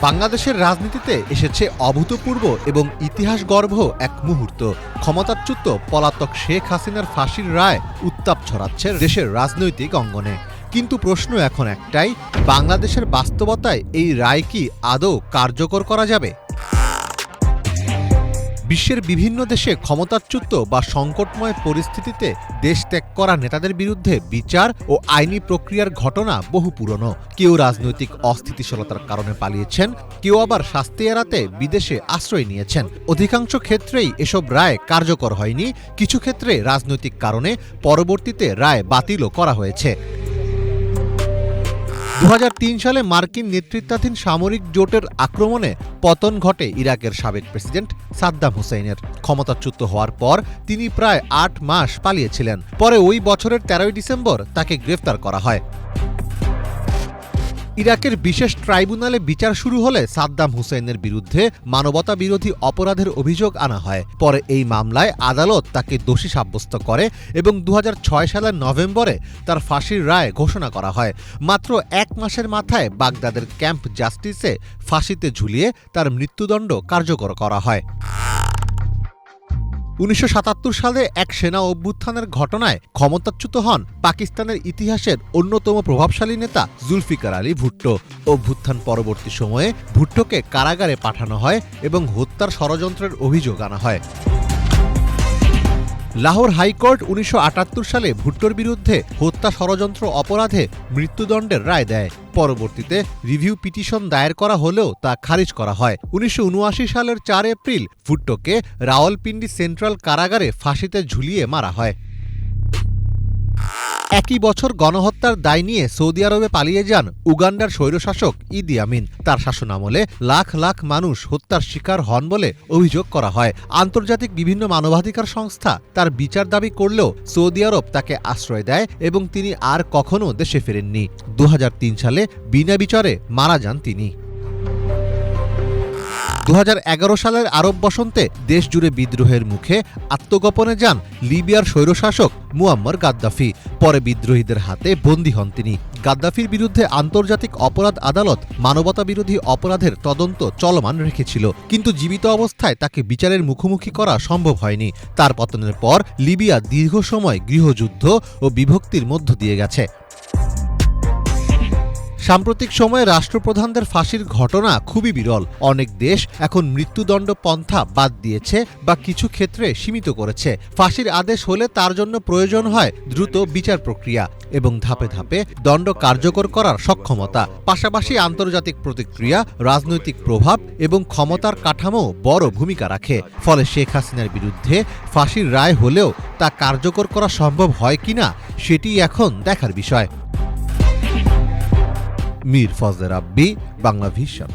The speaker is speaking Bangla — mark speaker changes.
Speaker 1: বাংলাদেশের রাজনীতিতে এসেছে অভূতপূর্ব এবং ইতিহাস গর্ভ এক মুহূর্ত। ক্ষমতাচ্যুত পলাতক শেখ হাসিনার ফাঁসির রায় উত্তাপ ছড়াচ্ছে দেশের রাজনৈতিক অঙ্গনে। কিন্তু প্রশ্ন এখন একটাই, বাংলাদেশের বাস্তবতায় এই রায় কি আদৌ কার্যকর করা যাবে? বিশ্বের বিভিন্ন দেশে ক্ষমতাচ্যুত বা সংকটময় পরিস্থিতিতে দেশ ত্যাগ করা নেতাদের বিরুদ্ধে বিচার ও আইনি প্রক্রিয়ার ঘটনা বহু পুরনো। কেউ রাজনৈতিক অস্থিতিশীলতার কারণে পালিয়েছেন, কেউ আবার শাস্তি এড়াতে বিদেশে আশ্রয় নিয়েছেন। অধিকাংশ ক্ষেত্রেই এসব রায় কার্যকর হয়নি, কিছু ক্ষেত্রে রাজনৈতিক কারণে পরবর্তীতে রায় বাতিলও করা হয়েছে। দু হাজার তিন সালে মার্কিন নেতৃত্বাধীন সামরিক জোটের আক্রমণে পতন ঘটে ইরাকের সাবেক প্রেসিডেন্ট সাদ্দাম হুসাইনের। ক্ষমতাচ্যুত হওয়ার পর তিনি প্রায় আট মাস পালিয়েছিলেন। পরে ওই বছরের তেরোই ডিসেম্বর তাকে গ্রেফতার করা হয়। ইরাকের বিশেষ ট্রাইব্যুনালে বিচার শুরু হলে সাদ্দাম হুসেনের বিরুদ্ধে মানবতা বিরোধী অপরাধের অভিযোগ আনা হয়। পরে এই মামলায় আদালত তাকে দোষী সাব্যস্ত করে এবং দু হাজার ছয় সালের নভেম্বরে তার ফাঁসির রায় ঘোষণা করা হয়। মাত্র এক মাসের মাথায় বাগদাদের ক্যাম্প জাস্টিসে ফাঁসিতে ঝুলিয়ে তার মৃত্যুদণ্ড কার্যকর করা হয়। উনিশশো সাতাত্তর সালে এক সেনা অভ্যুত্থানের ঘটনায় ক্ষমতাচ্যুত হন পাকিস্তানের ইতিহাসের অন্যতম প্রভাবশালী নেতা জুলফিকার আলী ভুট্টো। অভ্যুত্থান পরবর্তী সময়ে ভুট্টোকে কারাগারে পাঠানো হয় এবং হত্যার ষড়যন্ত্রের অভিযোগ আনা হয়। লাহোর হাইকোর্ট উনিশশো আটাত্তর সালে ভুট্টোর বিরুদ্ধে হত্যা ষড়যন্ত্র অপরাধে মৃত্যুদণ্ডের রায় দেয়। পরবর্তীতে রিভিউ পিটিশন দায়ের করা হলেও তা খারিজ করা হয়। উনিশশো উনআশি সালের চার এপ্রিল ভুট্টোকে রাওয়ালপিন্ডি সেন্ট্রাল কারাগারে ফাঁসিতে ঝুলিয়ে মারা হয়। একই বছর গণহত্যার দায় নিয়ে সৌদি আরবে পালিয়ে যান উগান্ডার স্বৈরশাসক ইদি আমিন। তার শাসনামলে লাখ লাখ মানুষ হত্যার শিকার হন বলে অভিযোগ করা হয়। আন্তর্জাতিক বিভিন্ন মানবাধিকার সংস্থা তার বিচার দাবি করলেও সৌদি আরব তাকে আশ্রয় দেয় এবং তিনি আর কখনো দেশে ফেরেননি। দুহাজার তিন সালে বিনা বিচারে মারা যান তিনি। দু হাজার এগারো সালের আরব বসন্তে দেশ জুড়ে বিদ্রোহের মুখে আত্মগোপনে যান লিবিয়ার স্বৈরশাসক মুয়াম্মর গাদ্দাফি। পরে বিদ্রোহীদের হাতে বন্দী হন তিনি। গাদ্দাফির বিরুদ্ধে আন্তর্জাতিক অপরাধ আদালত মানবতা বিরোধী অপরাধের তদন্ত চলমান রেখেছিল। কিন্তু জীবিত অবস্থায় তাকে বিচারের মুখোমুখি করা সম্ভব হয়নি। তার পতনের পর লিবিয়া দীর্ঘ সময় গৃহযুদ্ধ ও বিভক্তির মধ্য দিয়ে গেছে। সাম্প্রতিক সময়ে রাষ্ট্রপ্রধানদের ফাঁসির ঘটনা খুবই বিরল। অনেক দেশ এখন মৃত্যুদণ্ড পন্থা বাদ দিয়েছে বা কিছু ক্ষেত্রে সীমিত করেছে। ফাঁসির আদেশ হলে তার জন্য প্রয়োজন হয় দ্রুত বিচার প্রক্রিয়া এবং ধাপে ধাপে দণ্ড কার্যকর করার সক্ষমতা। পাশাপাশি আন্তর্জাতিক প্রতিক্রিয়া, রাজনৈতিক প্রভাব এবং ক্ষমতার কাঠামো বড় ভূমিকা রাখে। ফলে শেখ হাসিনার বিরুদ্ধে ফাঁসির রায় হলেও তা কার্যকর করা সম্ভব হয় কিনা, সেটি এখন দেখার বিষয়। মীর ফজলে রাব্বি বাংলা ভিশন।